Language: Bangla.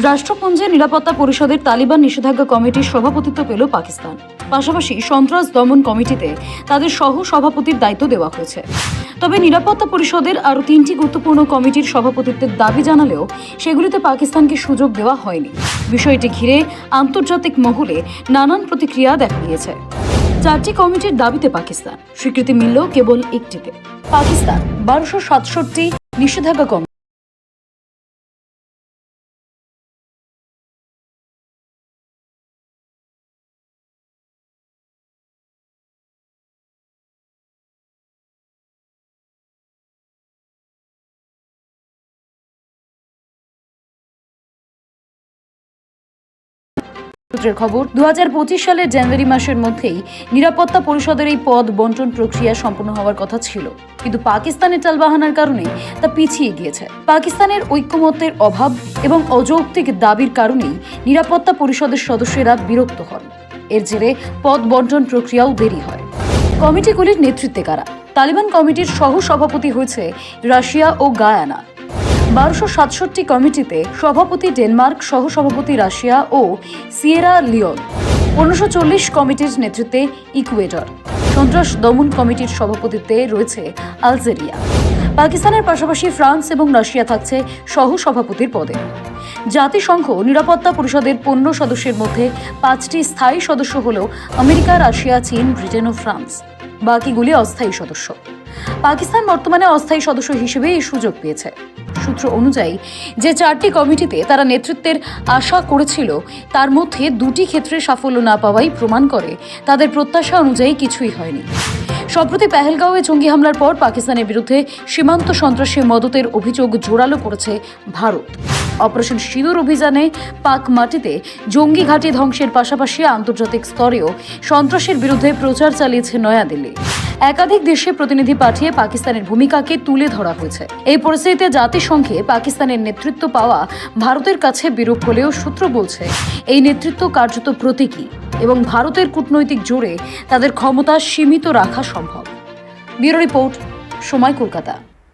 রাষ্ট্রপুঞ্জে নিরাপত্তা পরিষদের তালিবান নিষেধাজ্ঞা কমিটির সভাপতিত্ব পেল পাকিস্তান। পাশাপাশি সন্ত্রাস দমন কমিটিতে তাদের সহ সভাপতির দায়িত্ব দেওয়া হয়েছে। তবে নিরাপত্তা পরিষদের আরও তিনটি গুরুত্বপূর্ণ কমিটির সভাপতিত্বের দাবি জানালেও সেগুলিতে পাকিস্তানকে সুযোগ দেওয়া হয়নি। বিষয়টি ঘিরে আন্তর্জাতিক মহলে নানান প্রতিক্রিয়া দেখা গিয়েছে। চারটি কমিটির দাবিতে পাকিস্তান। স্বীকৃতি মিলল কেবল একটিতে। পাকিস্তান, বারোশো সাতষট্টি নিষেধাজ্ঞা কমিটি। সূত্রের খবর দু সালের জানুয়ারি মাসের মধ্যেই নিরাপত্তা পরিষদের এই পদ বন্টন প্রক্রিয়া সম্পন্ন হওয়ার কথা ছিল। কিন্তু পাকিস্তানের টালবাহানার কারণে তা পিছিয়ে গিয়েছে। পাকিস্তানের ঐক্যমত্যের অভাব এবং অযৌক্তিক দাবির কারণেই নিরাপত্তা পরিষদের সদস্যরা বিরক্ত হন। এর জেরে পদ বন্টন প্রক্রিয়াও দেরি হয়। কমিটিগুলির নেতৃত্বে কারা? তালিবান কমিটির সহ সভাপতি হয়েছে রাশিয়া ও গায়ানা। বারোশো সাতষট্টি কমিটিতে সভাপতি ডেনমার্ক, সহসভাপতি রাশিয়া ও সিয়েরা লিওন। পনেরোশো চল্লিশ কমিটির নেতৃত্বে ইকুয়েডর। সন্ত্রাস দমন কমিটির সভাপতিত্বে রয়েছে আলজেরিয়া। পাকিস্তানের পাশাপাশি ফ্রান্স এবং রাশিয়া থাকছে সহ সভাপতির পদে। জাতিসংঘ নিরাপত্তা পরিষদের পনেরো সদস্যের মধ্যে পাঁচটি স্থায়ী সদস্য হল আমেরিকা, রাশিয়া, চীন, ব্রিটেন ও ফ্রান্স। বাকিগুলি অস্থায়ী সদস্য। পাকিস্তান বর্তমানে অস্থায়ী সদস্য হিসেবে এই সুযোগ পেয়েছে। সূত্র অনুযায়ী, যে চারটি কমিটিতে তারা নেতৃত্বের আশা করেছিল, তার মধ্যে দুটি ক্ষেত্রে সাফল্য না পাওয়াই প্রমাণ করে, তাদের প্রত্যাশা অনুযায়ী কিছুই হয়নি। সম্প্রতি পেহেলগাঁওয়ে জঙ্গি হামলার পর পাকিস্তানের বিরুদ্ধে সীমান্ত সন্ত্রাসী মদতের অভিযোগ জোরালো করেছে ভারত। অপারেশন সিঁদুর অভিযানে পাক মাটিতে জঙ্গি ঘাঁটি ধ্বংসের পাশাপাশি আন্তর্জাতিক স্তরেও সন্ত্রাসের বিরুদ্ধে প্রচার চালিয়েছে নয়াদিল্লি। একাধিক দেশে প্রতিনিধি পাঠিয়ে পাকিস্তানের ভূমিকাকে তুলে ধরা হয়েছে। এই পরিস্থিতিতে জাতিসংঘে পাকিস্তানের নেতৃত্ব পাওয়া ভারতের কাছে বিরূপ হলেও সূত্র বলছে, এই নেতৃত্ব কার্যত প্রতীকী এবং ভারতের কূটনৈতিক জোরে তাদের ক্ষমতা সীমিত রাখা সম্ভব। ব্যুরো রিপোর্ট, সময় কলকাতা।